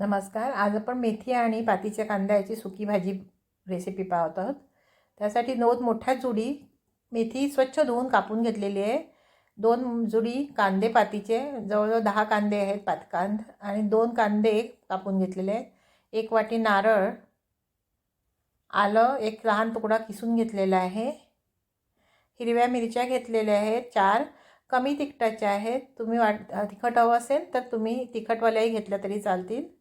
नमस्कार. आज आपण मेथी आणि पातीच्या कांद्याची सुकी भाजी रेसिपी पाहत आहोत. त्यासाठी दोन मोठ्या जुडी मेथी स्वच्छ धुवून कापून घेतलेली आहे. दोन जुडी कांदे पातीचे जवळजवळ दहा कांदे आहेत पातकांद आणि दोन कांदे कापून घेतलेले आहेत. एक वाटी नारळ आलं एक लहान तुकडा किसून घेतलेला आहे. हिरव्या मिरच्या घेतलेल्या आहेत चार. कमी तिखटाच्या आहेत. तुम्ही वाट तिखट हवं असेल तर तुम्ही तिखटवाल्याही घेतल्या तरी चालतील.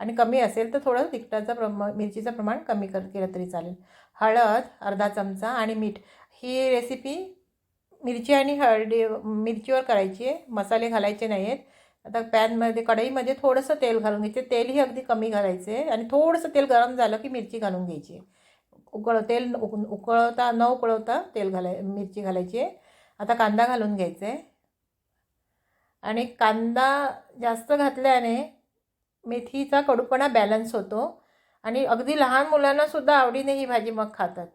आणि कमी असेल तर थोडं तिखटाचं प्रमा मिरचीचं प्रमाण कमी कर केलं तरी चालेल. हळद अर्धा चमचा आणि मीठ. ही रेसिपी मिरची आणि हळदी मिरचीवर करायची आहे. मसाले घालायचे नाही आहेत आता पॅनमध्ये कढईमध्ये थोडंसं तेल घालून घ्यायचे. तेलही अगदी कमी घालायचे आहे आणि थोडंसं तेल गरम झालं की मिरची घालून घ्यायची आहे. उकळ तेल उक उकळवता न उकळवता तेल घालाय मिरची घालायची आहे. आता कांदा घालून घ्यायचा आहे. आणि कांदा जास्त घातल्याने मेथीचा कडूपणा बॅलन्स होतो. आणि अगदी लहान मुलांनासुद्धा आवडीने ही भाजी मग खातात.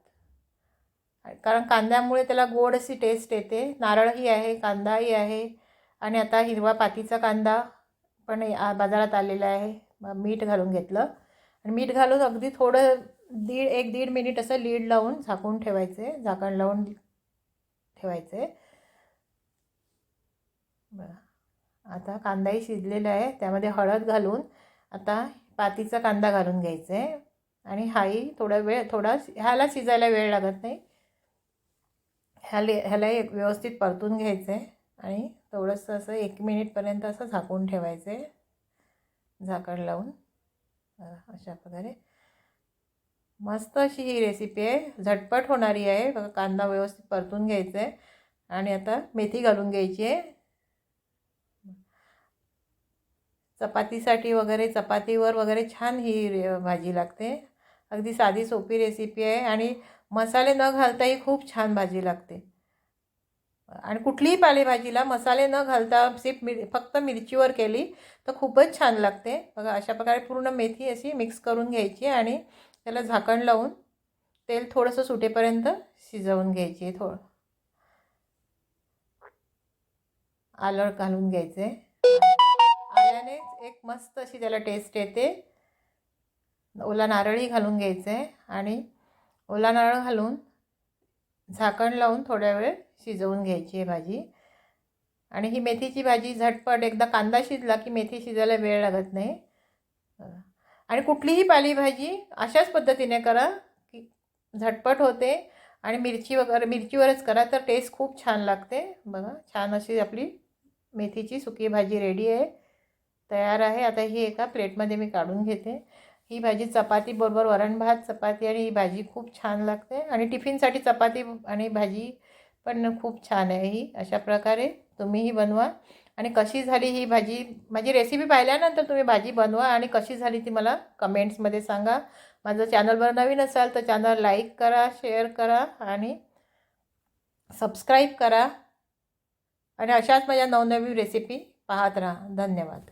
कारण कांद्यामुळे त्याला गोड अशी टेस्ट येते. नारळही आहे कांदाही आहे. आणि आता हिरवा पातीचा कांदा पण बाजारात आलेला आहे. मग मीठ घालून घेतलं. आणि मीठ घालून अगदी थोडं दीड एक दीड मिनिट असं लीड लावून झाकून ठेवायचे. झाकण लावून ठेवायचे. बरं आता कांदाही शिजलेला आहे. त्यामध्ये हळद घालून आता पातीचा कांदा घालून घ्यायचा. आहे आणि हाही थोडा वेळ थोडा ह्याला शिजायला वेळ लागत नाही. ह्याला ह्यालाही व्यवस्थित परतून घ्यायचं. आहे आणि थोडंसं असं एक मिनिटपर्यंत असं झाकून ठेवायचं. आहे झाकण लावून. अशा प्रकारे. मस्त अशी ही रेसिपी आहे. झटपट होणारी आहे. कांदा व्यवस्थित परतून घ्यायचा. आहे आणि आता मेथी घालून घ्यायची आहे. चपातीसाठी वगैरे चपातीवर वगैरे छान ही रे भाजी लागते. अगदी साधी सोपी रेसिपी आहे आणि मसाले न घालताही खूप छान भाजी लागते. आणि कुठलीही पालेभाजीला मसाले न घालता सिप मिर फक्त मिरचीवर केली तर खूपच छान लागते. बघा अशा प्रकारे पूर्ण मेथी अशी मिक्स करून घ्यायची आणि त्याला झाकण लावून तेल थोडंसं सुटेपर्यंत शिजवून घ्यायची थोडं. आलं घालून घ्यायचे. आहे एक मस्त अशी त्याला टेस्ट येते. ओला नारळही घालून घ्यायचं आहे आणि ओला नारळ घालून झाकण लावून थोड्या वेळ शिजवून घ्यायची आहे भाजी. आणि ही मेथीची भाजी झटपट एकदा कांदा शिजला की मेथी शिजायला वेळ लागत नाही. आणि कुठलीही पालेभाजी अशाच पद्धतीने करा की झटपट होते आणि मिरची वगैरे मिरचीवरच करा तर टेस्ट खूप छान लागते. बघा छान अशी आपली मेथीची सुकी भाजी रेडी आहे. तयार आहे. आता ही एका प्लेटमध्ये मी काढून घेते. ही भाजी चपातीबरोबर वरण भात चपाती आणि ही भाजी खूप छान लागते. आणि टिफिनसाठी चपाती आणि भाजी पण खूप छान आहे ही. अशा प्रकारे तुम्हीही बनवा. आणि कशी झाली ही भाजी? माझी रेसिपी पाहिल्यानंतर तुम्ही भाजी बनवा आणि कशी झाली ती मला कमेंट्समध्ये सांगा. माझं चॅनलवर नवीन असाल तर चॅनल लाईक करा शेअर करा आणि सबस्क्राईब करा. आणि अशाच माझ्या नवनवीन रेसिपी पाहत राहा. धन्यवाद.